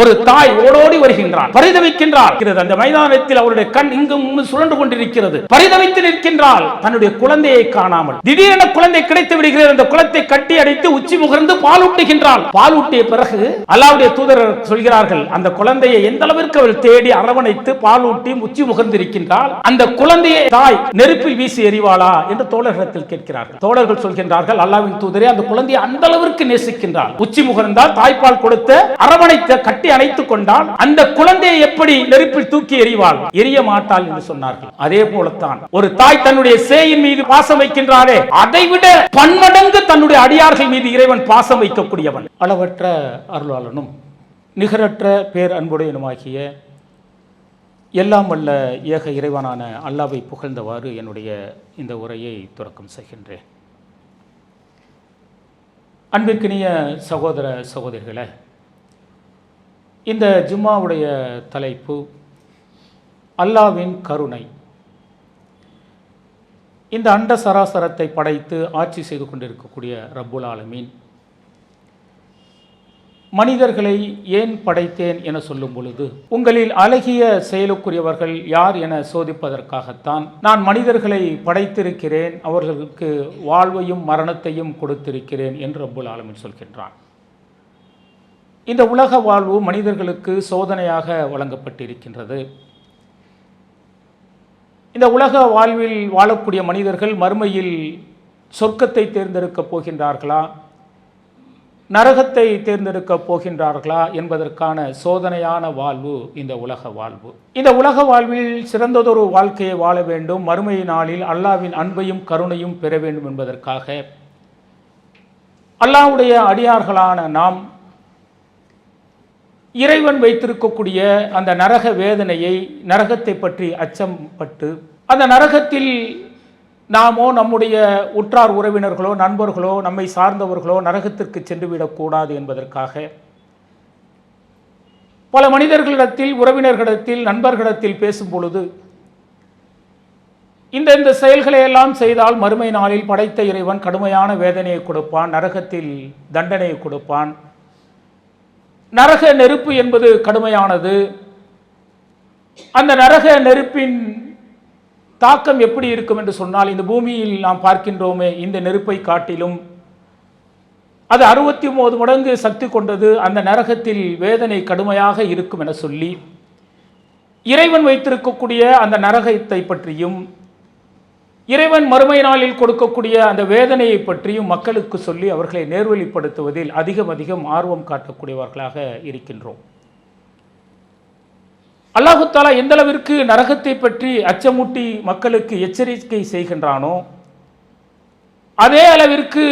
ஒரு தாய் ஓடோடி வருகின்றார் பரிதவிக்கின்றார். அந்த மைதானத்தில் அவருடைய கண் இங்கும் இங்கும் சுழன்று கொண்டிருக்கிறது. பரிதவித்து நிற்கின்றால் தன்னுடைய குழந்தையை காணாமல். திடீரென குழந்தை கிடைத்து விடுகிறது. அந்த குளத்தை கட்டி அடைத்து உச்சி முகர்ந்து பாலூட்டுகின்றாள் பாலூட்டிய பிறகு அல்லாவுடைய தூதர் சொல்கிறார்கள் அந்த குழந்தையை எந்த அளவிற்கு அவள் தேடி அரவணைத்து பாலூட்டி உச்சி முகர்ந்திருக்கின்றால் அந்த குழந்தையை தாய் நெருப்பில் வீசி எறிவாளா? என்று தோழர்களிடத்தில் கேட்கிறார்கள். தோழர்கள் சொல்கின்றார்கள் அல்லாவின் தூதரே அந்த குழந்தையை அந்த அளவிற்கு நேசிக்கின்றாள். உச்சி முகர்ந்தால் தாய்ப்பால் கொடுத்த அரவணைத்த கட்டி கட்டி அணைத்துக் கொண்டால் அந்த குழந்தையை எப்படி நெருப்பில் தூக்கி எறிவாள்? எரிய மாட்டாள் என்று சொன்னார்கள். அதே போலத்தான் ஒரு தாய் தன்னுடைய சேயின் மீது பாசம் வைக்கின்றாரே அதைவிட பன்மடங்கு தன்னுடைய அடியார்கள் மீது இறைவன் பாசம் வைக்கக்கூடியவன். அளவற்ற அருளாளனும் நிகரற்ற பேர் அன்புடையனுமாகிய எல்லாம் வல்ல ஏக இறைவனான அல்லாவை புகழ்ந்தவாறு என்னுடைய இந்த உரையை தொடக்கம் செய்கின்றேன். அன்பிற்கினிய சகோதர சகோதரிகளை இந்த ஜும்மாவுடைய தலைப்பு அல்லாவின் கருணை. இந்த அண்ட சராசரத்தை படைத்து ஆட்சி செய்து கொண்டிருக்கக்கூடிய ரப்புல் ஆலமீன் மனிதர்களை ஏன் படைத்தேன் என சொல்லும் பொழுது உங்களில் அழகிய செயலுக்குரியவர்கள் யார் என சோதிப்பதற்காகத்தான் நான் மனிதர்களை படைத்திருக்கிறேன் அவர்களுக்கு வாழ்வையும் மரணத்தையும் கொடுத்திருக்கிறேன் என்று ரப்புல் ஆலமீன் சொல்கின்றான். இந்த உலக வாழ்வு மனிதர்களுக்கு சோதனையாக வழங்கப்பட்டிருக்கின்றது. இந்த உலக வாழ்வில் வாழக்கூடிய மனிதர்கள் மறுமையில் சொர்க்கத்தை தேர்ந்தெடுக்கப் போகின்றார்களா? நரகத்தை தேர்ந்தெடுக்கப் போகின்றார்களா என்பதற்கான சோதனையான வாழ்வு இந்த உலக வாழ்வு. இந்த உலக வாழ்வில் சிறந்ததொரு வாழ்க்கையை வாழ வேண்டும். மறுமை நாளில் அல்லாவின் அன்பையும் கருணையும் பெற வேண்டும் என்பதற்காக. அல்லாஹ்வுடைய அடியார்களான நாம் இறைவன் வைத்திருக்கக்கூடிய அந்த நரக வேதனையை நரகத்தை பற்றி அச்சம் பட்டு அந்த நரகத்தில் நாமோ நம்முடைய உற்றார் உறவினர்களோ நண்பர்களோ நம்மை சார்ந்தவர்களோ நரகத்திற்கு சென்றுவிடக்கூடாது என்பதற்காக பல மனிதர்களிடத்தில் உறவினர்களிடத்தில் நண்பர்களிடத்தில் பேசும் பொழுது இந்த இந்த செயல்களை எல்லாம் செய்தால் மறுமை நாளில் படைத்த இறைவன் கடுமையான வேதனையை கொடுப்பான் நரகத்தில் தண்டனையை கொடுப்பான். நரக நெருப்பு என்பது கடுமையானது. அந்த நரக நெருப்பின் தாக்கம் எப்படி இருக்கும் என்று சொன்னால் இந்த பூமியில் நாம் பார்க்கின்றோமே இந்த நெருப்பை காட்டிலும். அது அறுபத்தி ஒன்பது மடங்கு சக்தி கொண்டது அந்த நரகத்தில் வேதனை கடுமையாக இருக்கும் என சொல்லி இறைவன் வைத்திருக்கக்கூடிய அந்த நரகத்தை பற்றியும் இறைவன் மறுமை நாளில் கொடுக்கக்கூடிய அந்த வேதனையை பற்றியும் மக்களுக்கு சொல்லி அவர்களை நேர்வழிப்படுத்துவதில் அதிகம் அதிகம் ஆர்வம் காட்டக்கூடியவர்களாக இருக்கின்றோம். அல்லாஹுத்தாலா எந்த அளவிற்கு நரகத்தை பற்றி அச்சமூட்டி மக்களுக்கு எச்சரிக்கை செய்கின்றானோ அதே அளவிற்கு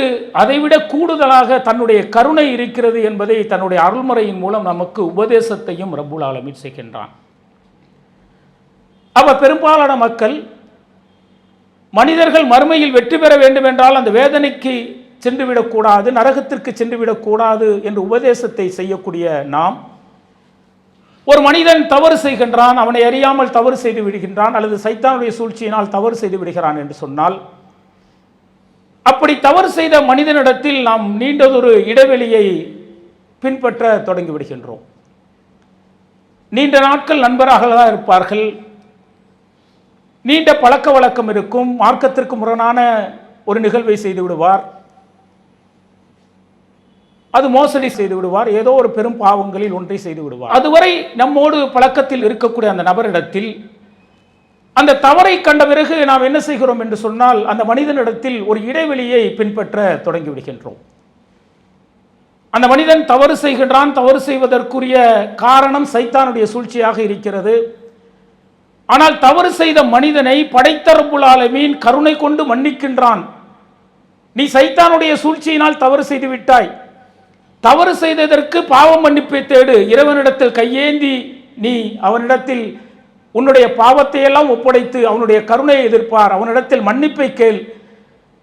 அதைவிட கூடுதலாக தன்னுடைய கருணை இருக்கிறது என்பதை தன்னுடைய அருள்முறையின் மூலம் நமக்கு உபதேசத்தையும் ரபுல் ஆலமீன் செய்கின்றான். அவ பெரும்பாலான மக்கள் மனிதர்கள் மறுமையில் வெற்றி பெற வேண்டும் என்றால் அந்த வேதனைக்கு சென்றுவிடக்கூடாது நரகத்திற்கு சென்றுவிடக்கூடாது என்று உபதேசத்தை செய்யக்கூடிய நாம். ஒரு மனிதன் தவறு செய்கின்றான் அவனை அறியாமல் தவறு செய்து விடுகின்றான் அல்லது சைத்தானுடைய சூழ்ச்சியினால் தவறு செய்து விடுகிறான் என்று சொன்னால் அப்படி தவறு செய்த மனிதனிடத்தில் நாம் நீண்டதொரு இடைவெளியை பின்பற்ற தொடங்கி விடுகின்றோம். நீண்ட நாட்கள் நண்பராக தான் இருப்பார்கள் நீண்ட பழக்க வழக்கம் இருக்கும் மார்க்கத்திற்கு முரணான ஒரு நிகழ்வை செய்து விடுவார். அது மோசடி செய்து விடுவார் ஏதோ ஒரு பெரும் பாவங்களில் ஒன்றை செய்து விடுவார். அதுவரை நம்மோடு பழக்கத்தில் இருக்கக்கூடிய அந்த நபரிடத்தில் அந்த தவறை கண்ட பிறகு நாம் என்ன செய்கிறோம் என்று சொன்னால் அந்த மனிதனிடத்தில் ஒரு இடைவெளியை பின்பற்ற தொடங்கி விடுகின்றோம். அந்த மனிதன் தவறு செய்கின்றான் தவறு செய்வதற்குரிய காரணம் சைத்தானுடைய சூழ்ச்சியாக இருக்கிறது. ஆனால் தவறு செய்த மனிதனை படைத்த கருணை கொண்டு மன்னிக்கின்றான். நீ சைத்தானுடைய சூழ்ச்சியினால் தவறு செய்து விட்டாய். தவறு செய்ததற்கு பாவம் மன்னிப்பை தேடு. இறைவனிடத்தில் கையேந்தி நீ அவனிடத்தில் உன்னுடைய பாவத்தை எல்லாம் ஒப்படைத்து அவனுடைய கருணையை எதிர்ப்பார். அவனிடத்தில் மன்னிப்பை கேள்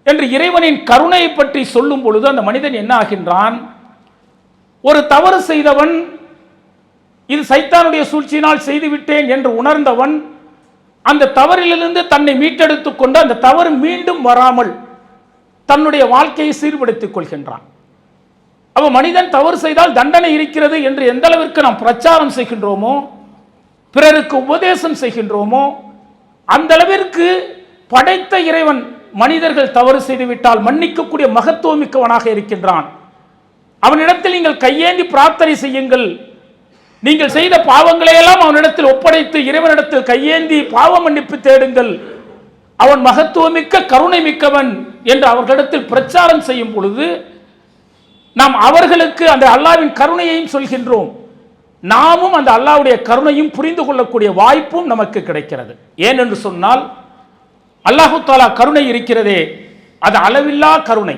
என்று இறைவனின் கருணையை பற்றி சொல்லும் பொழுது அந்த மனிதன் என்ன ஆகின்றான்? ஒரு தவறு செய்தவன் இது சைத்தானுடைய சூழ்ச்சியினால் செய்துவிட்டேன் என்று உணர்ந்தவன் அந்த தவறிலிருந்து தன்னை மீட்டெடுத்து கொண்டு அந்த தவறு மீண்டும் வராமல் தன்னுடைய வாழ்க்கையை சீர்படுத்திக் கொள்கின்றான். அப்ப மனிதன் தவறு செய்தால் தண்டனை இருக்கிறது என்று எந்த அளவிற்கு நாம் பிரச்சாரம் செய்கின்றோமோ பிறருக்கு உபதேசம் செய்கின்றோமோ அந்த அளவிற்கு படைத்த இறைவன் மனிதர்கள் தவறு செய்துவிட்டால் மன்னிக்கக்கூடிய மகத்துவமிக்கவனாக இருக்கின்றான். அவனிடத்தில் நீங்கள் கையேந்தி பிரார்த்தனை செய்யுங்கள். நீங்கள் செய்த பாவங்களை எல்லாம் அவனிடத்தில் ஒப்படைத்து இறைவனிடத்தில் கையேந்தி பாவ மன்னிப்பு தேடுங்கள். அவன் மகத்துவமிக்க கருணை மிக்கவன் என்று அவர்களிடத்தில் பிரச்சாரம் செய்யும் பொழுது நாம் அவர்களுக்கு அந்த அல்லாவின் கருணையையும் சொல்கின்றோம். நாமும் அந்த அல்லாவுடைய கருணையும் புரிந்து கொள்ளக்கூடிய வாய்ப்பும் நமக்கு கிடைக்கிறது. ஏன் என்று சொன்னால் அல்லாஹு தாலா கருணை இருக்கிறதே. அது அளவில்லா கருணை.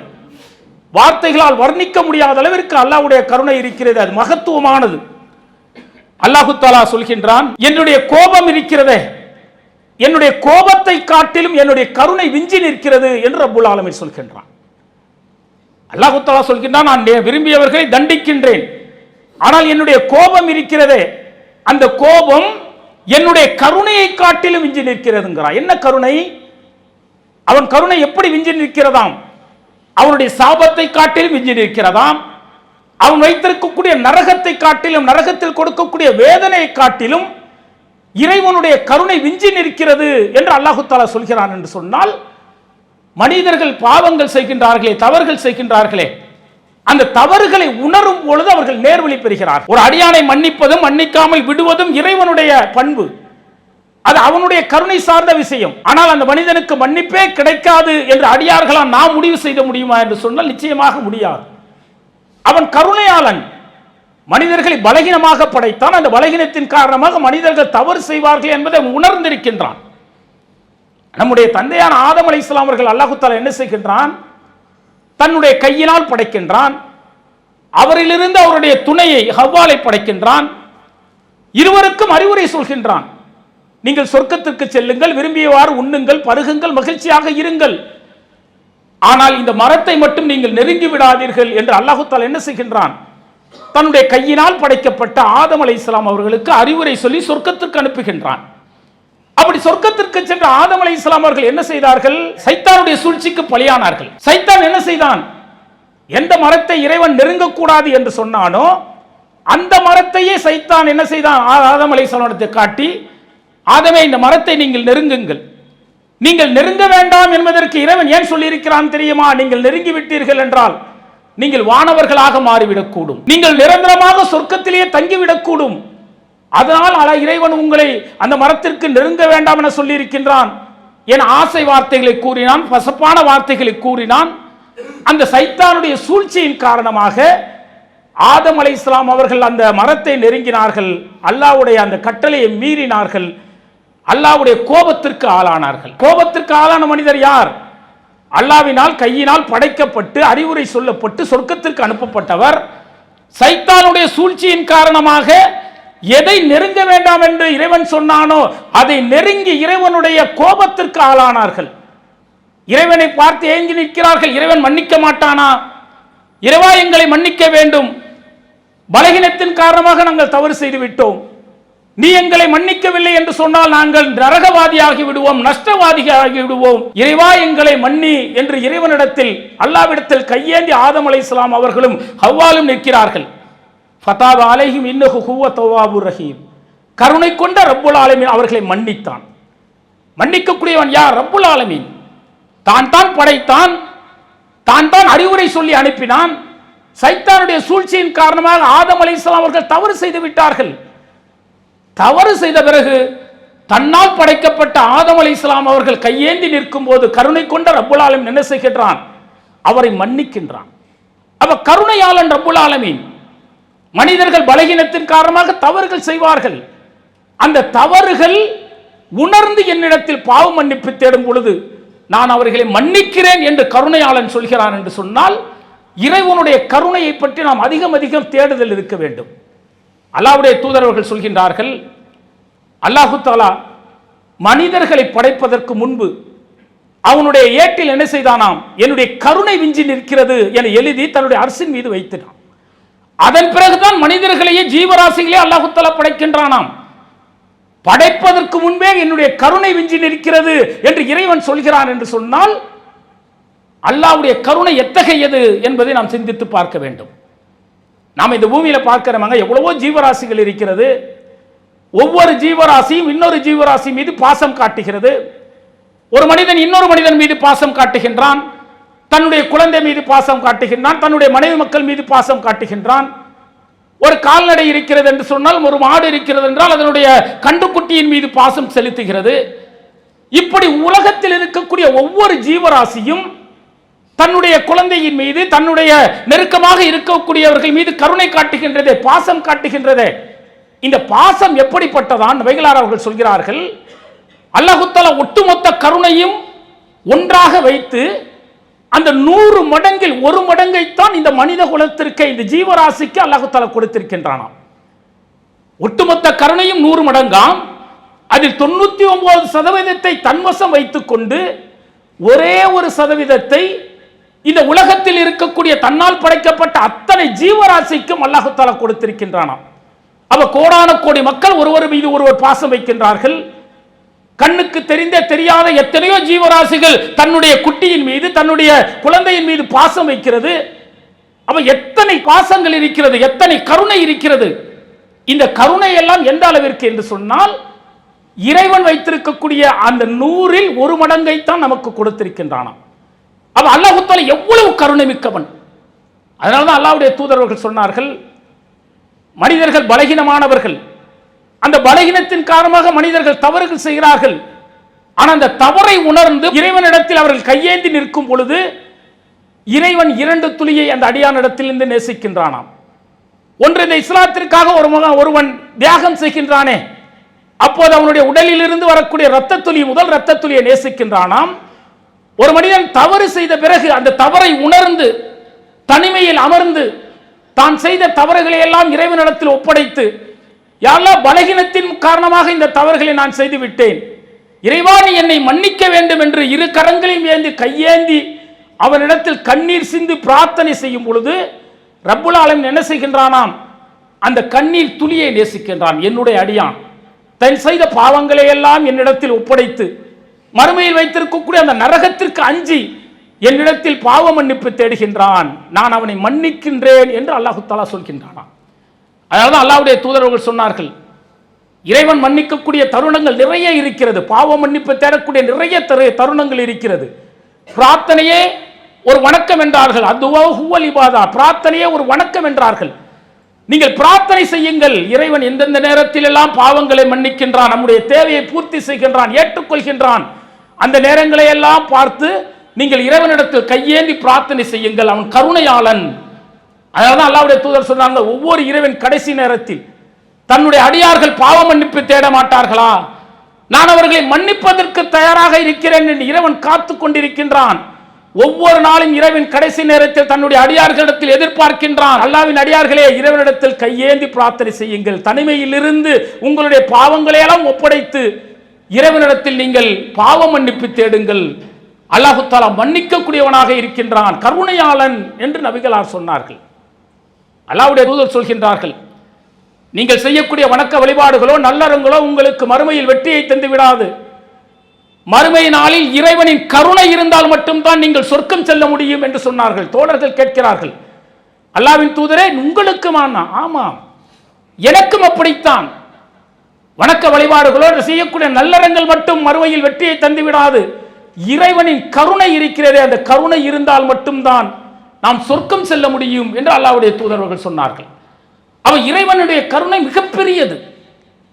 வார்த்தைகளால் வர்ணிக்க முடியாத அளவிற்கு அல்லாவுடைய கருணை இருக்கிறது. அது மகத்துவமானது. அல்லாஹு தாலா சொல்கின்றான் என்னுடைய கோபம் இருக்கிறதே என்னுடைய கோபத்தை காட்டிலும் என்னுடைய கருணை விஞ்சி நிற்கிறது என்று அபுல் ஆலமீன் சொல்கின்றான். அல்லாஹு தாலா சொல்கின்றான் நான் விரும்பியவர்களை தண்டிக்கின்றேன். ஆனால் என்னுடைய கோபம் இருக்கிறதே அந்த கோபம் என்னுடைய கருணையை காட்டிலும் விஞ்சி நிற்கிறதுங்கிறான். என்ன கருணை? அவன் கருணை எப்படி விஞ்சி நிற்கிறதாம்? அவனுடைய சாபத்தை காட்டிலும் விஞ்சி நிற்கிறதாம்? அவன் வைத்திருக்கக்கூடிய நரகத்தை காட்டிலும் நரகத்தில் கொடுக்கக்கூடிய வேதனையை காட்டிலும் இறைவனுடைய கருணை விஞ்சி நிற்கிறது என்று அல்லாஹு தாலா சொல்கிறான் என்று சொன்னால் மனிதர்கள் பாவங்கள் செய்கின்றார்களே தவறுகள் செய்கின்றார்களே அந்த தவறுகளை உணரும் பொழுது அவர்கள் நேர்வழி பெறுகிறார் ஒரு அடியானை மன்னிப்பதும் மன்னிக்காமல் விடுவதும் இறைவனுடைய பண்பு. அது அவனுடைய கருணை சார்ந்த விஷயம். ஆனால் அந்த மனிதனுக்கு மன்னிப்பே கிடைக்காது என்று அடியார்களால் நாம் முடிவு செய்ய முடியுமா என்று சொன்னால் நிச்சயமாக முடியாது. அவன் கருணையாளன். மனிதர்களை பலகீனமாக படைத்தான். அந்த பலகீனத்தின் காரணமாக மனிதர்கள் தவறு செய்வார்கள் என்பதை அவன் உணர்ந்திருக்கின்றான். நம்முடைய தந்தையான ஆதம் அலி இஸ்லாமர்கள் அவர்கள் என்ன செய்கின்றான்? தன்னுடைய கையினால் படைக்கின்றான். அவரிலிருந்து அவருடைய துணையை ஹவ்வாலை படைக்கின்றான். இருவருக்கும் அறிவுரை சொல்கின்றான். நீங்கள் சொர்க்கத்திற்கு செல்லுங்கள் விரும்பியவாறு உண்ணுங்கள் பருகுங்கள் மகிழ்ச்சியாக இருங்கள். ஆனால் இந்த மரத்தை மட்டும் நீங்கள் நெருங்கி விடாதீர்கள் என்று அல்லாஹுத்தால் என்ன செய்கின்றான்? தன்னுடைய கையினால் படைக்கப்பட்ட ஆதம் அலை இஸ்லாம் அவர்களுக்கு அறிவுரை சொல்லி சொர்க்கத்திற்கு அனுப்புகின்றான். அப்படி சொர்க்கத்திற்கு சென்ற ஆதம் அலை இஸ்லாம் அவர்கள் என்ன செய்தார்கள்? சைத்தானுடைய சூழ்ச்சிக்கு பலியானார்கள். சைத்தான் என்ன செய்தான்? எந்த மரத்தை இறைவன் நெருங்கக்கூடாது என்று சொன்னானோ அந்த மரத்தையே சைத்தான் என்ன செய்தான்? ஆ- ஆதம் அலை இஸ்லாமத்தை காட்டி ஆதமே இந்த மரத்தை நீங்கள் நெருங்குங்கள். நீங்கள் நெருங்க வேண்டாம் என்பதற்கு இறைவன் ஏன் சொல்லியிருக்கிறான் தெரியுமா? நீங்கள் நெருங்கி விட்டீர்கள் என்றால் நீங்கள் வானவர்களாக மாறிவிடக்கூடும். நீங்கள் நிரந்தரமாக சொர்க்கத்திலேயே தங்கிவிடக்கூடும். அதனால் அல இறைவன் உங்களை அந்த மரத்திற்கு நெருங்க வேண்டாம் என சொல்லியிருக்கின்றான். என் ஆசை வார்த்தைகளை கூறினான் பசப்பான வார்த்தைகளை கூறினான். அந்த சைத்தானுடைய சூழ்ச்சியின் காரணமாக ஆதம் அலை இஸ்லாம் அவர்கள் அந்த மரத்தை நெருங்கினார்கள். அல்லாஹ்வுடைய அந்த கட்டளையை மீறினார்கள். அல்லாவுடைய கோபத்திற்கு ஆளானார்கள். கோபத்திற்கு ஆளான மனிதர் யார்? அல்லாவினால் கையினால் படைக்கப்பட்டு அறிவுரை சொல்லப்பட்டு சொர்க்கத்திற்கு அனுப்பப்பட்டவர். சைத்தானுடைய சூழ்ச்சியின் காரணமாக எதை நெருங்க வேண்டாம் என்று இறைவன் சொன்னானோ அதை நெருங்கி இறைவனுடைய கோபத்திற்கு ஆளானார்கள். இறைவனை பார்த்து ஏங்கி நிற்கிறார்கள். இறைவன் மன்னிக்க மாட்டானா? இறைவா எங்களை மன்னிக்க வேண்டும். பலகீனத்தின் காரணமாக நாங்கள் தவறு செய்து விட்டோம் நீ எங்களை மன்னிக்கவில்லை என்று சொன்னால் நாங்கள் நரகவாதியாகி விடுவோம் நஷ்டவாதியாகி விடுவோம். இறைவா எங்களை மன்னி என்று இறைவனிடத்தில் அல்லாவிடத்தில் கையேந்தி ஆதம் அலைஹிஸ்ஸலாம் அவர்களும் ஹவ்வாலும் நிற்கிறார்கள். ஃபதாவ அலைஹிம் இன்னஹு ஹுவ தவாபு ரஹீம். கருணை கொண்ட ரப்புல் ஆலமீன் அவர்களை மன்னித்தான். மன்னிக்கக்கூடியவன் யார்? ரப்புல் ஆலமீன். தான் தான் படைத்தான். தான் தான் அறிவுரை சொல்லி அனுப்பினான். சைத்தானுடைய சூழ்ச்சியின் காரணமாக ஆதம் அலைஹிஸ்ஸலாம் அவர்கள் தவறு செய்து விட்டார்கள். தவறு செய்த பிறகு தன்னால் படைக்கப்பட்ட ஆதம் அலி இஸ்லாம் அவர்கள் கையேந்தி நிற்கும் போது கருணை கொண்ட ரப்புல் ஆலமீன் என்ன செய்கின்றான்? அவரை மன்னிக்கின்றான். அவ கருணையாளன் ரப்புல் ஆலமின் மனிதர்கள் பலகீனத்தின் காரணமாக தவறுகள் செய்வார்கள். அந்த தவறுகள் உணர்ந்து என்னிடத்தில் பாவ மன்னிப்பு தேடும் பொழுது நான் அவர்களை மன்னிக்கிறேன் என்று கருணையாளன் சொல்கிறான் என்று சொன்னால் இறைவனுடைய கருணையை பற்றி நாம் அதிகம் அதிகம் தேடுதல் இருக்க வேண்டும். அல்லாவுடைய தூதரவர்கள் சொல்கின்றார்கள் அல்லாஹு தாலா மனிதர்களை படைப்பதற்கு முன்பு அவனுடைய ஏட்டில் என்ன செய்தானாம்? என்னுடைய கருணை விஞ்சி நிற்கிறது என எழுதி தன்னுடைய அரசின் மீது வைத்தினான். அதன் பிறகுதான் மனிதர்களையே ஜீவராசிகளே அல்லாஹு தாலா படைக்கின்றானாம். படைப்பதற்கு முன்பே என்னுடைய கருணை விஞ்சி நிற்கிறது என்று இறைவன் சொல்கிறான் என்று சொன்னால் அல்லாஹ்வுடைய கருணை எத்தகையது என்பதை நாம் சிந்தித்து பார்க்க வேண்டும். நாம் இந்த பூமியில் பார்க்குறவங்க எவ்வளவோ ஜீவராசிகள் இருக்கிறது. ஒவ்வொரு ஜீவராசியும் இன்னொரு ஜீவராசி மீது பாசம் காட்டுகிறது. ஒரு மனிதன் இன்னொரு மனிதன் மீது பாசம் காட்டுகின்றான். தன்னுடைய குழந்தை மீது பாசம் காட்டுகின்றான். தன்னுடைய மனைவி மக்கள் மீது பாசம் காட்டுகின்றான். ஒரு கால்நடை இருக்கிறது என்று சொன்னால் ஒரு மாடு இருக்கிறது என்றால் அதனுடைய கண்டுக்குட்டியின் மீது பாசம் செலுத்துகிறது. இப்படி உலகத்தில் இருக்கக்கூடிய ஒவ்வொரு ஜீவராசியும் தன்னுடைய குழந்தையின் மீது தன்னுடைய நெருக்கமாக இருக்கக்கூடியவர்கள் மீது கருணை காட்டுகின்றதே பாசம் காட்டுகின்றதே. இந்த பாசம் எப்படிப்பட்டதான்? வைகலார் அவர்கள் சொல்கிறார்கள் அல்லாஹுத்தாலா ஒட்டுமொத்த கருணையும் ஒன்றாக வைத்து அந்த நூறு மடங்கில் ஒரு மடங்கைத்தான் இந்த மனித குலத்திற்கு இந்த ஜீவராசிக்கு அல்லாஹுத்தாலா கொடுத்திருக்கின்றானாம். ஒட்டுமொத்த கருணையும் நூறு மடங்காம். அதில் தொண்ணூத்தி ஒன்பது சதவீதத்தை தன்வசம் வைத்துக்கொண்டு ஒரே ஒரு சதவீதத்தை இந்த உலகத்தில் இருக்கக்கூடிய தன்னால் படைக்கப்பட்ட அத்தனை ஜீவராசிக்கும் அல்லாஹுத்தாலா கொடுத்திருக்கின்றானாம். அவ கோடான கோடி மக்கள் ஒருவர் மீது ஒருவர் பாசம் வைக்கின்றார்கள். கண்ணுக்கு தெரிந்த தெரியாத எத்தனையோ ஜீவராசிகள் தன்னுடைய குட்டியின் மீது தன்னுடைய குழந்தையின் மீது பாசம் வைக்கிறது. அவன் எத்தனை பாசங்கள் இருக்கிறது எத்தனை கருணை இருக்கிறது? இந்த கருணை எல்லாம் எந்த அளவிற்கு என்று சொன்னால் இறைவன் வைத்திருக்கக்கூடிய அந்த நூறில் ஒரு மடங்கைத்தான் நமக்கு கொடுத்திருக்கின்றானான் அவ அல்லாஹுத்தால எவ்வளவு கருணை மிக்கவன் அதனால்தான் அல்லாவுடைய தூதரவர்கள் சொன்னார்கள் மனிதர்கள் பலகீனமானவர்கள். அந்த பலகீனத்தின் காரணமாக மனிதர்கள் தவறுகள் செய்கிறார்கள். ஆனால் அந்த தவறை உணர்ந்து இறைவனிடத்தில் அவர்கள் கையேந்தி நிற்கும் பொழுது இறைவன் இரண்டு துளியை அந்த அடியானிடத்திலிருந்து நேசிக்கின்றானாம். ஒன்று இந்த இஸ்லாத்திற்காக ஒரு மகன் ஒருவன் தியாகம் செய்கின்றானே. அப்போது அவனுடைய உடலில் இருந்து வரக்கூடிய இரத்த துளி முதல் இரத்த துளியை நேசிக்கின்றானாம். ஒரு மனிதன் தவறு செய்த பிறகு அந்த தவறை உணர்ந்து தனிமையில் அமர்ந்து தான் செய்த தவறுகளை எல்லாம் இறைவனிடத்தில் ஒப்படைத்து யாரெல்லாம் பலகீனத்தின் காரணமாக இந்த தவறுகளை நான் செய்து விட்டேன் இறைவா நீ என்னை மன்னிக்க வேண்டும் என்று இரு கரங்களையும் ஏந்தி கையேந்தி அவனிடத்தில் கண்ணீர் சிந்து பிரார்த்தனை செய்யும் பொழுது ரப்புல் என்ன செய்கின்றானாம்? அந்த கண்ணீர் துளியை நேசிக்கின்றான். என்னுடைய அடியான். தன் செய்த பாவங்களை எல்லாம் என்னிடத்தில் ஒப்படைத்து மறுமையில் வைத்திருக்கக்கூடிய அந்த நரகத்திற்கு அஞ்சி என்னிடத்தில் பாவ மன்னிப்பு தேடுகின்றான். நான் அவனை மன்னிக்கின்றேன் என்று அல்லாஹு தாலா சொல்கின்றானாம். அதனால தான் அல்லாஹ்வுடைய தூதரவர்கள் சொன்னார்கள் இறைவன் மன்னிக்கக்கூடிய தருணங்கள் நிறைய இருக்கிறது பாவ மன்னிப்பு தேடக்கூடிய நிறைய தரு தருணங்கள் இருக்கிறது. பிரார்த்தனையே ஒரு வணக்கம் என்றார்கள். அதுவோ ஹுவல் இபாதா பிரார்த்தனையே ஒரு வணக்கம் என்றார்கள். நீங்கள் பிரார்த்தனை செய்யுங்கள். இறைவன் எந்தெந்த நேரத்தில் எல்லாம் பாவங்களை மன்னிக்கின்றான் நம்முடைய தேவையை பூர்த்தி செய்கின்றான் ஏற்றுக்கொள்கின்றான் அந்த நேரங்களை எல்லாம் பார்த்து நீங்கள் இறைவனிடத்தில் கையேந்தி பிரார்த்தனை செய்யுங்கள் அவன் கருணையாளன். அதனால அல்லாவுடைய தூதர் சொன்னாங்க ஒவ்வொரு இறைவன் கடைசி நேரத்தில் தன்னுடைய அடியார்கள் பாவ மன்னிப்பு தேட மாட்டார்களா? நான் அவர்களை மன்னிப்பதற்கு தயாராக இருக்கிறேன் என்று இறைவன் காத்து கொண்டிருக்கின்றான். ஒவ்வொரு நாளும் இரவின் கடைசி நேரத்தில் தன்னுடைய அடியார்களிடத்தில் எதிர்பார்க்கின்றான். அல்லாவின் அடியார்களே இறைவனிடத்தில் கையேந்தி பிரார்த்தனை செய்யுங்கள். தனிமையில் இருந்து உங்களுடைய பாவங்களையெல்லாம் ஒப்படைத்து இறைவனிடத்தில் நீங்கள் பாவ மன்னிப்பு தேடுங்கள். அல்லாஹு தாலா மன்னிக்கக்கூடியவனாக இருக்கின்றான். கருணையாளன் என்று நபிகளார் சொன்னார்கள். அல்லாவுடைய தூதர் சொல்கின்றார்கள். நீங்கள் செய்யக்கூடிய வணக்க வழிபாடுகளோ நல்லறங்களோ உங்களுக்கு மறுமையில் வெற்றியை தந்து விடாது. மறுமை நாளில் இறைவனின் கருணை இருந்தால் மட்டும்தான் நீங்கள் சொர்க்கம் செல்ல முடியும் என்று சொன்னார்கள். தோழர்கள் கேட்கிறார்கள். அல்லாவின் தூதரே உங்களுக்குமானா ஆமாம். எனக்கும் அப்படித்தான். வணக்க வழிபாடுகளோ செய்யக்கூடிய நல்லறங்கள் மட்டும் மறுவையில் வெற்றியை தந்துவிடாது. இறைவனின் கருணை இருக்கிறதே அந்த கருணை இருந்தால் மட்டும்தான் நாம் சொர்க்கம் செல்ல முடியும் என்று அல்லாவுடைய தூதர்கள் சொன்னார்கள். அவ இறைவனுடைய கருணை மிகப்பெரியது.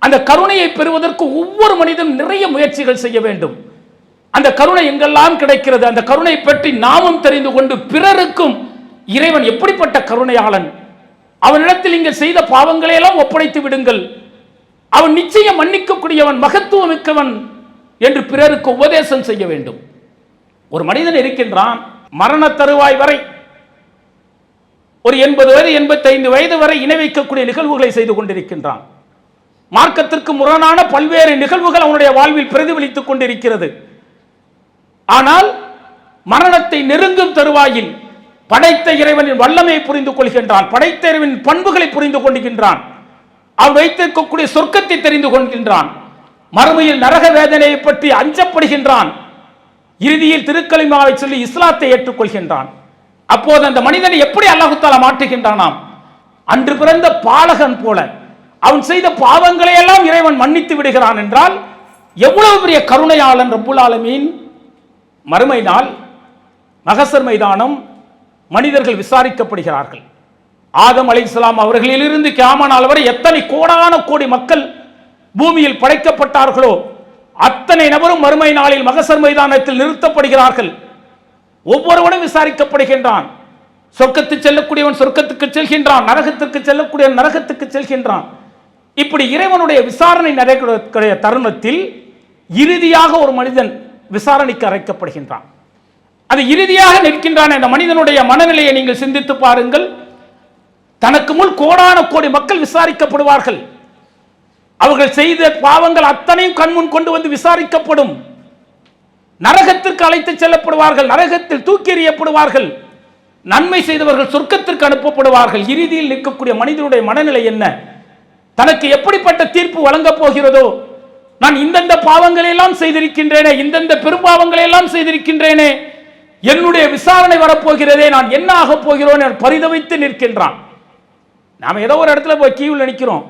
அந்த கருணையை பெறுவதற்கு ஒவ்வொரு மனிதனும் நிறைய முயற்சிகள் செய்ய வேண்டும். அந்த கருணை எங்கெல்லாம் கிடைக்கிறது அந்த கருணை பற்றி நாமும் தெரிந்து கொண்டு பிறருக்கும் இறைவன் எப்படிப்பட்ட கருணையாளன்? அவனிடத்தில் இங்கே செய்த பாவங்களை எல்லாம் ஒப்படைத்து விடுங்கள். அவன் நிச்சயம் மன்னிக்கக்கூடியவன் மகத்துவம் மிக்கவன் என்று பிறருக்கு உபதேசம் செய்ய வேண்டும். ஒரு மனிதன் இருக்கின்றான் மரண தருவாய் வரை ஒரு எண்பது வயது எண்பத்தைந்து வயது வரை இணை வைக்கக்கூடிய நிகழ்வுகளை செய்து கொண்டிருக்கின்றான். மார்க்கத்திற்கு முரணான பல்வேறு நிகழ்வுகள் அவனுடைய வாழ்வில் பிரதிபலித்துக் கொண்டிருக்கிறது. ஆனால் மரணத்தை நெருங்கும் தருவாயில் படைத்த இறைவனின் வல்லமையை புரிந்து கொள்கின்றான் படைத்த இறைவனின் பண்புகளை புரிந்து கொள்கின்றான். அவன் வைத்திருக்கக்கூடிய சொர்க்கத்தை தெரிந்து கொள்கின்றான். மறுமையில் நரக வேதனையை பற்றி அஞ்சப்படுகின்றான். இறுதியில் திருக்கலிமாவை சொல்லி இஸ்லாத்தை ஏற்றுக்கொள்கின்றான். அப்போது அந்த மனிதனை எப்படி அல்லாஹு மாற்றுகின்றானாம்? அன்று பிறந்த பாலகன் போல. அவன் செய்த பாவங்களை எல்லாம் இறைவன் மன்னித்து விடுகிறான் என்றால் எவ்வளவு பெரிய கருணையாளன் ரப்புல் ஆலமீன்? மறுமை நாள் மகசர் மைதானம் மனிதர்கள் விசாரிக்கப்படுகிறார்கள். ஆதம் அலைஹிஸ்ஸலாம் அவர்களிலிருந்து கியாமனால் வரை எத்தனை கோடான கோடி மக்கள் பூமியில் படைக்கப்பட்டார்களோ அத்தனை நபரும் மறுமை நாளில் மகசர் மைதானத்தில் நிறுத்தப்படுகிறார்கள். ஒவ்வொருவனும் விசாரிக்கப்படுகின்றான். சொர்க்கத்துக்கு செல்லக்கூடியவன் சொர்க்கத்துக்கு செல்கின்றான் நரகத்திற்கு செல்லக்கூடியவன் நரகத்துக்கு செல்கின்றான். இப்படி இறைவனுடைய விசாரணை நடைபெறக்கூடிய தருணத்தில் இறுதியாக ஒரு மனிதன் விசாரணைக்கு அழைக்கப்படுகின்றான். அது இறுதியாக நிற்கின்றான் என்ற மனிதனுடைய மனநிலையை நீங்கள் சிந்தித்து பாருங்கள். தனக்கு முன் கோடான கோடி மக்கள் விசாரிக்கப்படுவார்கள். அவர்கள் செய்த பாவங்கள் அத்தனையும் கண்முன் கொண்டு வந்து விசாரிக்கப்படும். நரகத்திற்கு அழைத்து செல்லப்படுவார்கள் நரகத்தில் தூக்கி எறியப்படுவார்கள். நன்மை செய்தவர்கள் சொர்க்கத்திற்கு அனுப்பப்படுவார்கள். இறுதியில் நிற்கக்கூடிய மனிதனுடைய மனநிலை என்ன? தனக்கு எப்படிப்பட்ட தீர்ப்பு வழங்கப் போகிறதோ நான் இந்தந்த பாவங்களை எல்லாம் செய்திருக்கின்றேனே இந்தந்த பெரும்பாவங்களை எல்லாம் செய்திருக்கின்றேனே என்னுடைய விசாரணை வரப்போகிறதே நான் என்ன ஆகப் போகிறோம் என பரிதவித்து நிற்கின்றான். நாம் ஏதோ ஒரு இடத்துல போய் கியூவில் நிற்கிறோம்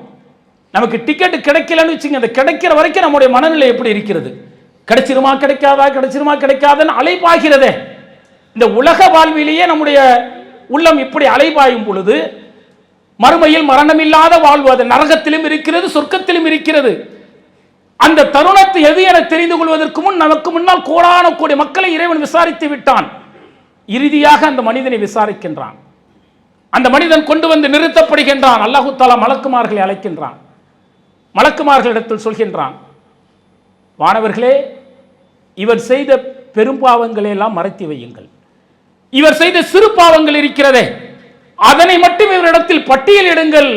நமக்கு டிக்கெட் கிடைக்கலன்னு வச்சுங்க அந்த கிடைக்கிற வரைக்கும் நம்முடைய மனநிலை எப்படி இருக்கிறது? கிடைச்சிருமா கிடைக்காதா கிடைச்சிருமா கிடைக்காதுன்னு அலைப்பாகிறதே இந்த உலக வாழ்விலேயே நம்முடைய உள்ளம் இப்படி அலைபாயும் பொழுது மறுமையில் மரணமில்லாத வாழ்வு அது நரகத்திலும் இருக்கிறது சொர்க்கத்திலும் இருக்கிறது. அந்த தருணத்தை எது என தெரிந்து கொள்வதற்கு முன் நமக்கு முன்னால் கோடான கோடி மக்களை இறைவன் விசாரித்து விட்டான். இறுதியாக அந்த மனிதனை விசாரிக்கின்றான். அந்த மனிதன் கொண்டு வந்து நிறுத்தப்படுகின்றான். அல்லாஹு தாலா மலக்குமார்களை அழைக்கின்றான். மலக்குமார்களிடத்தில் சொல்கின்றான் வானவர்களே இவர் செய்த பெரும்பாவங்களை எல்லாம் மறைத்து வையுங்கள். இவர் செய்த சிறு பாவங்கள் இருக்கிறதே அதனை மட்டும் இவரிடத்தில் பட்டியலிடுங்கள்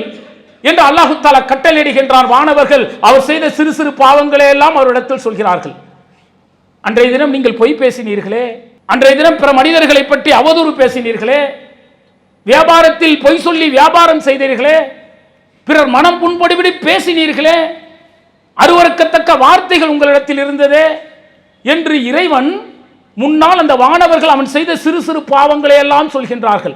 என்று அல்லாஹு தாலா கட்டளையிடுகின்றான். வானவர்கள் அவர் செய்த சிறு சிறு பாவங்களை எல்லாம் அவரிடத்தில் சொல்கிறார்கள். அன்றைய தினம் நீங்கள் பொய் பேசினீர்களே அன்றைய தினம் பிற மனிதர்களை பற்றி அவதூறு பேசினீர்களே வியாபாரத்தில் பொய் சொல்லி வியாபாரம் செய்தீர்களே பிறர் மனம் புண்படிபடி பேசினீர்களே அருவருக்கத்தக்க வார்த்தைகள் உங்களிடத்தில் இருந்ததே என்று இறைவன் முன்னால் அந்த வானவர்கள் அவன் செய்த சிறு சிறு பாவங்களை எல்லாம் சொல்கின்றார்கள்.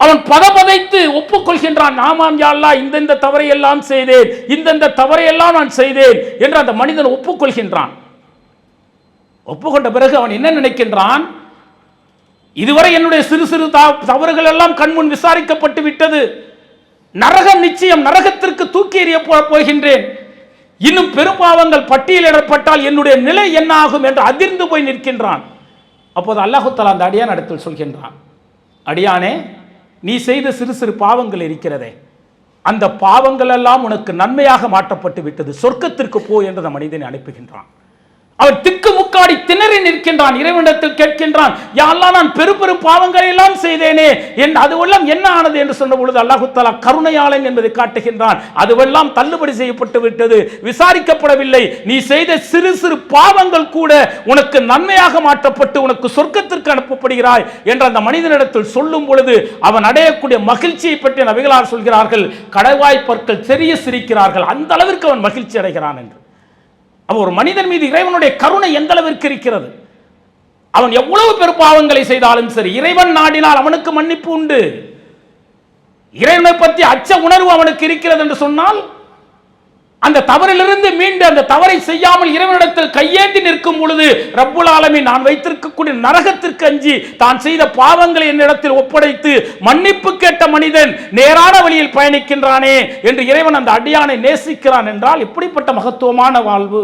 அவன் பதபதைத்து ஒப்புக்கொள்கின்றான் நாமாம் யாழ்லா இந்தந்த தவறை எல்லாம் செய்தேன் இந்தந்த தவறை எல்லாம் நான் செய்தேன் என்று அந்த மனிதன் ஒப்புக்கொள்கின்றான். ஒப்புக்கொண்ட பிறகு அவன் என்ன நினைக்கின்றான்? இதுவரை என்னுடைய சிறு சிறு தா- தவறுகள் எல்லாம் கண்முன் விசாரிக்கப்பட்டு விட்டது. நரகம் நிச்சயம் நரகத்திற்கு தூக்கி எறிய போகின்றேன். இன்னும் பெரும்பாவங்கள் பட்டியலிடப்பட்டால் என்னுடைய நிலை என்ன ஆகும் என்று அதிர்ந்து போய் நிற்கின்றான். அப்போது அல்லாஹுத்தலா அந்த அடியான் இடத்தில் சொல்கின்றான். அடியானே நீ செய்த சிறு சிறு பாவங்கள் இருக்கிறதே. அந்த பாவங்கள் எல்லாம் உனக்கு நன்மையாக மாற்றப்பட்டு விட்டது. சொர்க்கத்திற்கு போ என்று அந்த மனிதனை அனுப்புகின்றான். அவர் திக்கு முக்காடி திணறி நிற்கின்றான் இறைவனிடத்தில் கேட்கின்றான் யாரெல்லாம் நான் பெரு பெரு பாவங்களை எல்லாம் செய்தேனே. என் அதுவெல்லாம் என்ன ஆனது? என்று சொன்ன பொழுது அல்லாஹுத்தாலா கருணையாளன் என்பதை காட்டுகின்றான். அதுவெல்லாம் தள்ளுபடி செய்யப்பட்டு விட்டது. விசாரிக்கப்படவில்லை. நீ செய்த சிறு சிறு பாவங்கள் கூட உனக்கு நன்மையாக மாற்றப்பட்டு உனக்கு சொர்க்கத்திற்கு அனுப்பப்படுகிறாய் என்று அந்த மனிதனிடத்தில் சொல்லும் பொழுது அவன் அடையக்கூடிய மகிழ்ச்சியை பற்றி நபிகளார் சொல்கிறார்கள். கடவாய் பற்கள் தெரிய சிரிக்கிறார்கள். அந்த அளவிற்கு அவன் மகிழ்ச்சி அடைகிறான் என்று. அவன் ஒரு மனிதன் மீது இறைவனுடைய கருணை எந்த அளவிற்கு இருக்கிறது? அவன் எவ்வளவு பெரு பாவங்களை செய்தாலும் சரி இறைவன் நாடினால் அவனுக்கு மன்னிப்பு உண்டு. இறைவனை பற்றி அச்ச உணர்வு அவனுக்கு இருக்கிறது என்று சொன்னால் அந்த தவறிலிருந்து மீண்டு அந்த தவறை செய்யாமல் இறைவனிடத்தில் கையேந்தி நிற்கும் பொழுது ரப்புல் ஆலமி நான் வைத்திருக்கக்கூடிய நரகத்திற்கு அஞ்சி தான் செய்த பாவங்களை என்னிடத்தில் ஒப்படைத்து மன்னிப்பு கேட்ட மனிதன் நேரான வழியில் பயணிக்கின்றானே என்று இறைவன் அந்த அடியானை நேசிக்கிறான் என்றால் இப்படிப்பட்ட மகத்துவமான வாழ்வு.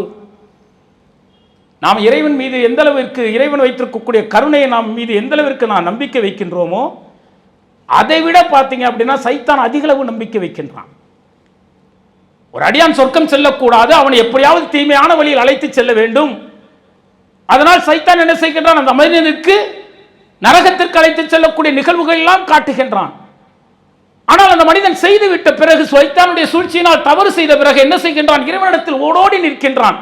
நாம் இறைவன் மீது எந்த அளவிற்கு இறைவன் வைத்திருக்கக்கூடிய கருணையை நாம் மீது எந்த அளவிற்கு நான் நம்பிக்கை வைக்கின்றோமோ அதை விட பார்த்தீங்க அப்படின்னா சைத்தான் அதிகளவு நம்பிக்கை வைக்கின்றான். ஒரு அடியான் சொர்க்கம் செல்லக்கூடாது அவனை எப்படியாவது தீமையான வழியில் அழைத்து செல்ல வேண்டும். அதனால் சைத்தான் என்ன செய்கின்றான்? அந்த மனிதனுக்கு நரகத்திற்கு அழைத்து செல்லக்கூடிய நிகழ்வுகள் எல்லாம் காட்டுகின்றான். ஆனால் அந்த மனிதன் செய்துவிட்ட பிறகு சைத்தானுடைய சூழ்ச்சியினால் தவறு செய்த பிறகு என்ன செய்கின்றான்? இறைவனிடத்தில் ஓடோடி நிற்கின்றான்.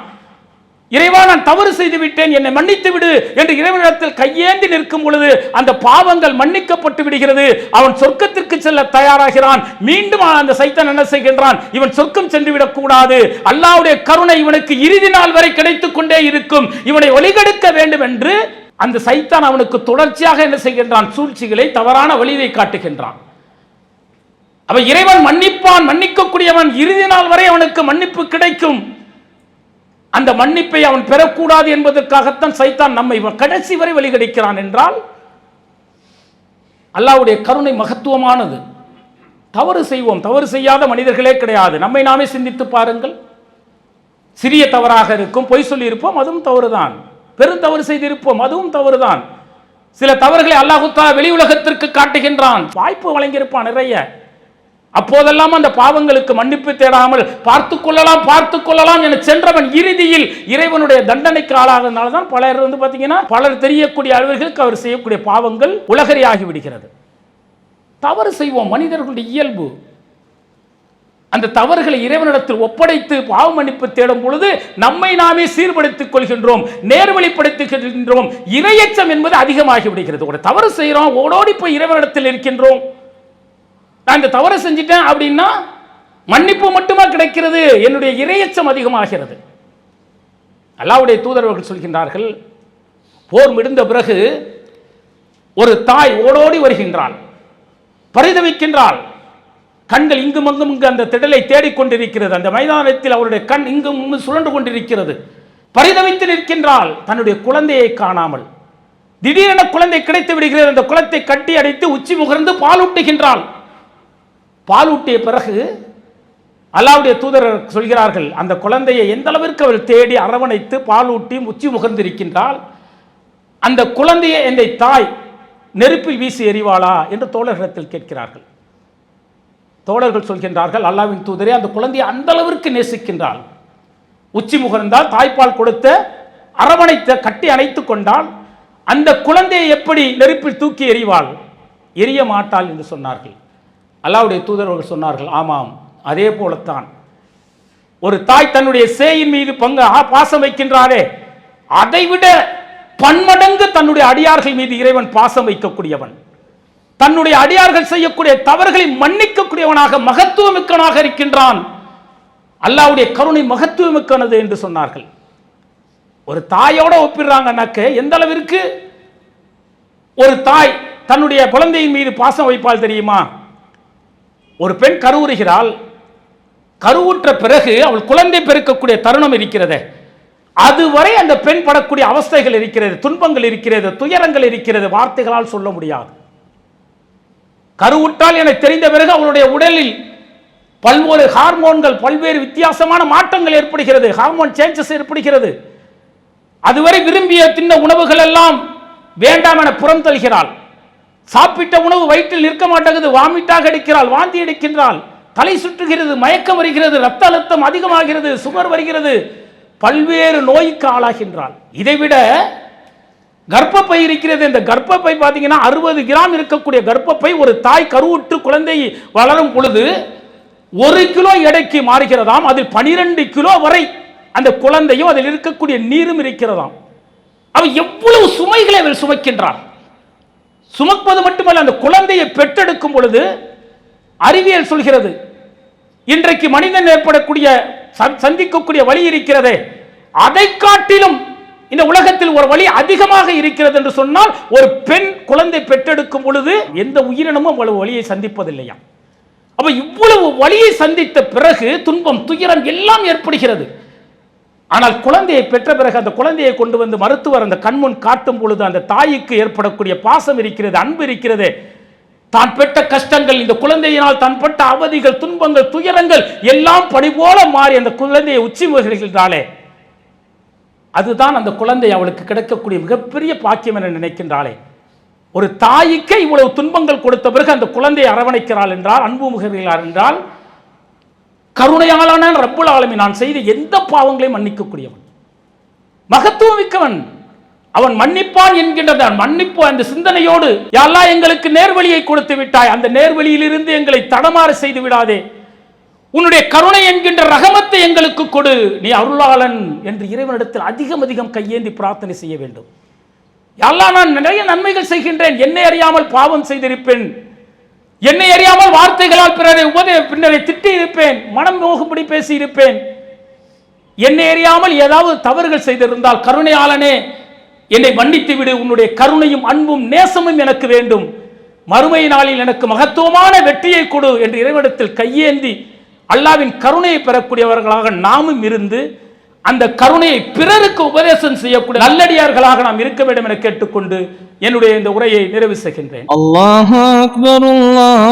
இறைவா நான் தவறு செய்து விட்டேன். என்னை மன்னித்து விடு என்று இறைவனிடத்தில் கையேந்தி நிற்கும் பொழுது அந்த பாவங்கள் மன்னிக்கப்பட்டு விடுகிறது. அவன் சொர்க்கத்திற்கு செல்ல தயாராகிறான். மீண்டும் அந்த சைத்தான் என்ன செய்கின்றான்? இவன் சொர்க்கம் சென்று விடக்கூடாது அல்லாவுடைய கருணை இவனுக்கு இறுதி நாள் வரை கிடைத்துக் கொண்டே இருக்கும். இவனை ஒளிகெடுக்க வேண்டும் என்று அந்த சைத்தான் அவனுக்கு தொடர்ச்சியாக என்ன செய்கின்றான்? சூழ்ச்சிகளை தவறான வழியை காட்டுகின்றான். அவன் இறைவன் மன்னிப்பான் மன்னிக்கக்கூடியவன் இறுதி நாள் வரை அவனுக்கு மன்னிப்பு கிடைக்கும். அந்த மன்னிப்பை அவன் பெறக்கூடாது என்பதற்காகத்தான் சைத்தான் நம்மை கடைசி வரை வழிகடிக்கிறான் என்றால் அல்லாவுடைய கருணை மகத்துவமானது. தவறு செய்வோம் தவறு செய்யாத மனிதர்களே கிடையாது. நம்மை நாமே சிந்தித்து பாருங்கள். சிறிய தவறாக இருக்கும் பொய் சொல்லியிருப்போம் அதுவும் தவறுதான். பெரும் தவறு செய்திருப்போம் அதுவும் தவறுதான். சில தவறுகளை அல்லாஹுத்தா வெளி உலகத்திற்கு காட்டுகின்றான். வாய்ப்பு வழங்கியிருப்பான் நிறைய. அப்போதெல்லாம் அந்த பாவங்களுக்கு மன்னிப்பு தேடாமல் பார்த்து கொள்ளலாம் பார்த்து கொள்ளலாம் என சென்றவன் இறுதியில் இறைவனுடைய தண்டனைக்கு ஆளாகிறதுனால தான் பலர் வந்து பார்த்தீங்கன்னா பலர் தெரியக்கூடிய அளவிற்கு அவர் செய்யக்கூடிய பாவங்கள் உலகரியாகி விடுகிறது. தவறு செய்வோம் மனிதர்களுடைய இயல்பு. அந்த தவறுகளை இறைவனிடத்தில் ஒப்படைத்து பாவ மன்னிப்பு தேடும் பொழுது நம்மை நாமே சீர்படுத்திக் கொள்கின்றோம் நேர்வழிப்படுத்துகின்றோம். இரையச்சம் என்பது அதிகமாகி விடுகிறது. ஒரு தவறு செய்கிறோம் ஓடோடி போய் இறைவனிடத்தில் இருக்கின்றோம். நான் இந்த தவறு செஞ்சிட்டேன் அப்படின்னா மன்னிப்பு மட்டுமா கிடைக்கிறது? என்னுடைய இரையச்சம் அதிகமாகிறது. அல்லாவுடைய தூதரவர்கள் சொல்கின்றார்கள் போர் முடிந்த பிறகு ஒரு தாய் ஓடோடி வருகின்றாள் பரிதவிக்கின்றாள். கண்கள் இங்கும் அங்கும் இங்கு அந்த திடலை தேடிக்கொண்டிருக்கிறது அந்த மைதானத்தில் அவருடைய கண் இங்கும் இங்கும் சுழன்று கொண்டிருக்கிறது. பரிதவித்து நிற்கின்றாள் தன்னுடைய குழந்தையை காணாமல். திடீரென குழந்தை கிடைத்து விடுகிறது. அந்த குளத்தை கட்டி அடைத்து உச்சி முகர்ந்து பாலூட்டுகின்றாள். பாலூட்டிய பிறகு அல்லாவுடைய தூதர் சொல்கிறார்கள் அந்த குழந்தையை எந்த அளவிற்கு அவள் தேடி அரவணைத்து பாலூட்டி உச்சி முகர்ந்திருக்கின்றால் அந்த குழந்தையை என்னை தாய் நெருப்பில் வீசி எறிவாளா? என்று தோழர்களிடத்தில் கேட்கிறார்கள். தோழர்கள் சொல்கின்றார்கள் அல்லாவின் தூதரே அந்த குழந்தையை அந்த அளவிற்கு நேசிக்கின்றாள். உச்சி முகர்ந்தால் தாய்ப்பால் கொடுத்த அரவணைத்த கட்டி அணைத்து கொண்டால் அந்த குழந்தையை எப்படி நெருப்பில் தூக்கி எறிவாள்? எரிய மாட்டாள் என்று சொன்னார்கள். அல்லாவுடைய தூதரவர்கள் சொன்னார்கள் ஆமாம் அதே போலத்தான். ஒரு தாய் தன்னுடைய சேயின் மீது பங்கு பாசம் வைக்கின்றாரே அதைவிட பன்மடங்கு தன்னுடைய அடியார்கள் மீது இறைவன் பாசம் வைக்கக்கூடியவன். தன்னுடைய அடியார்கள் செய்யக்கூடிய தவறுகளை மன்னிக்கக்கூடியவனாக மகத்துவமிக்கனாக இருக்கின்றான். அல்லாவுடைய கருணை மகத்துவமிக்கனது என்று சொன்னார்கள். ஒரு தாயோட ஒப்பிடுறாங்கன்னாக்க எந்த அளவிற்கு ஒரு தாய் தன்னுடைய குழந்தையின் மீது பாசம் வைப்பால் தெரியுமா? ஒரு பெண் கருவுறுகிறாள். கருவுற்ற பிறகு அவள் குழந்தை பெருக்கக்கூடிய தருணம் இருக்கிறது. அதுவரை அந்த பெண் படக்கூடிய அவஸ்தைகள் இருக்கிறது துன்பங்கள் இருக்கிறது துயரங்கள் இருக்கிறது வார்த்தைகளால் சொல்ல முடியாது. கருவுற்றால் என தெரிந்த பிறகு அவளுடைய உடலில் பல்வேறு ஹார்மோன்கள் பல்வேறு வித்தியாசமான மாற்றங்கள் ஏற்படுகிறது ஹார்மோன் சேஞ்சஸ் ஏற்படுகிறது. அதுவரை விரும்பிய தின்ன உணவுகள் எல்லாம் வேண்டாம் என புறம் சாப்பிட்ட உணவு வயிற்றில் நிற்க மாட்டேங்குது வாமிட்டாக அடிக்கிறாள் வாந்தி அடிக்கின்றாள் தலை சுற்றுகிறது மயக்கம் வருகிறது ரத்த அழுத்தம் அதிகமாகிறது சுகர் வருகிறது. பல்வேறு நோய்க்கு ஆளாகின்றாள். இதைவிட கர்ப்பப்பை இருக்கிறது. இந்த கர்ப்பப்பை பார்த்தீங்கன்னா அறுபது கிராம் இருக்கக்கூடிய கர்ப்பப்பை ஒரு தாய் கருவுற்று குழந்தை வளரும் பொழுது ஒரு கிலோ எடைக்கு மாறுகிறதாம். அதில் பனிரெண்டு கிலோ வரை அந்த குழந்தையும் அதில் இருக்கக்கூடிய நீரும் இருக்கிறதாம். அவள் எவ்வளவு சுமைகளை அவள் சுமக்கின்றார் சுமப்பது மட்டுமல்ல அந்த குழந்தையை பெற்றெடுக்கும் பொழுது அறிவியல் சொல்கிறது இன்றைக்கு மனிதன் ஏற்படக்கூடிய சந்திக்கக்கூடிய வழி இருக்கிறதே. அதை காட்டிலும் இந்த உலகத்தில் ஒரு வழி அதிகமாக இருக்கிறது என்று சொன்னால் ஒரு பெண் குழந்தை பெற்றெடுக்கும் பொழுது எந்த உயிரினமும் அவ்வளவு வழியை சந்திப்பதில்லையா அப்ப இவ்வளவு வழியை சந்தித்த பிறகு துன்பம் துயரம் எல்லாம் ஏற்படுகிறது. ஆனால் குழந்தையை பெற்ற பிறகு அந்த குழந்தையை கொண்டு வந்து மருத்துவர் அந்த கண்முன் காட்டும் பொழுது அந்த தாய்க்கு ஏற்படக்கூடிய பாசம் இருக்கிறது அன்பு இருக்கிறது. தான் பெற்ற கஷ்டங்கள் இந்த குழந்தையினால் தான் பட்ட அவதிகள் துன்பங்கள் துயரங்கள் எல்லாம் படி போல மாறி அந்த குழந்தையை உச்சி முகர்கின்றாளே அதுதான் அந்த குழந்தை அவளுக்கு கிடைக்கக்கூடிய மிகப்பெரிய பாக்கியம் என நினைக்கின்றாளே. ஒரு தாய்க்கே இவ்வளவு துன்பங்கள் கொடுத்த பிறகு அந்த குழந்தையை அரவணைக்கிறாள் என்றால் அன்பு முகர்கிறாள் என்றால் கருணையாளான ரப்புல் ஆலமி நான் செய்த எந்த பாவங்களையும் மன்னிக்கக்கூடியவன். மகத்துவம் மிக்கவன். அவன் மன்னிப்பான் என்கின்ற மன்னிப்பு அந்த சிந்தனையோடு யாரெல்லாம் எங்களுக்கு நேர்வழியை கொடுத்து விட்டாய். அந்த நேர்வழியிலிருந்து எங்களை தடமாறு செய்து விடாதே. உன்னுடைய கருணை என்கின்ற ரகமத்தை எங்களுக்கு கொடு. நீ அருளாளன் என்று இறைவனிடத்தில் அதிகம் அதிகம் கையேந்தி பிரார்த்தனை செய்ய வேண்டும். யாரெல்லாம் நான் நிறைய நன்மைகள் செய்கின்றேன். என்னை அறியாமல் பாவம் செய்திருப்பேன். என்னை அறியாமல் வார்த்தைகளால் பிறரை உபதே பின்னரை திட்டி இருப்பேன் மனம் நோகும்படி பேசி இருப்பேன் என்னை அறியாமல் ஏதாவது தவறுகள் செய்திருந்தால் கருணையாளனே என்னை மன்னித்து விடு உன்னுடைய கருணையும் அன்பும் நேசமும் எனக்கு வேண்டும். மறுமை நாளில் எனக்கு மகத்துவமான வெற்றியை கொடு என்று இறைவனத்தில் கையேந்தி அல்லாவின் கருணையை பெறக்கூடியவர்களாக நாமும் இருந்து அந்த கருணையை பிறருக்கு உபதேசம் செய்யக்கூடிய நல்லடியார்களாக நாம் இருக்க வேண்டும் என கேட்டுக்கொண்டு என்னுடைய இந்த உரையை நிறைவு செய்கின்றேன். அல்லாஹ் அக்பர் அல்லாஹ்